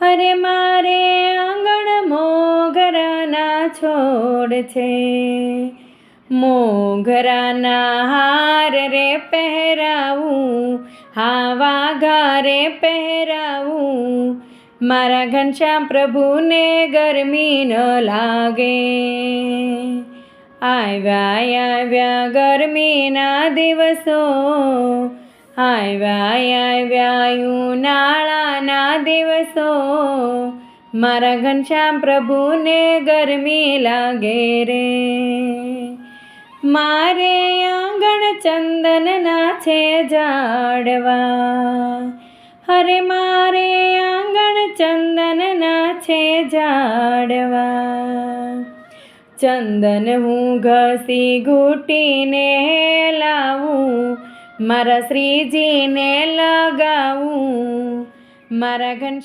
અરે મારે આંગણ મોગરાના છોડ છે. મોગરાના હાર રે પહેરાવું, હાવા ઘારે પહેરાવું. મારા ઘનશ્યામ પ્રભુને ગરમી ન લાગે. આવ્યા આવ્યા ગરમીના દિવસો આવ્યા આવ્યા ઉનાળાના દિવસો. મારા ઘનશ્યામ પ્રભુને ગરમી લાગે રે. મારે આંગણ ચંદનના છે ઝાડવા હરે મારે આંગણ ચંદનના છે ઝાડવા ચંદન હું ઘસી ઘૂટીને લાવું. મારા શ્રીજીને લગાવું. મારા ઘન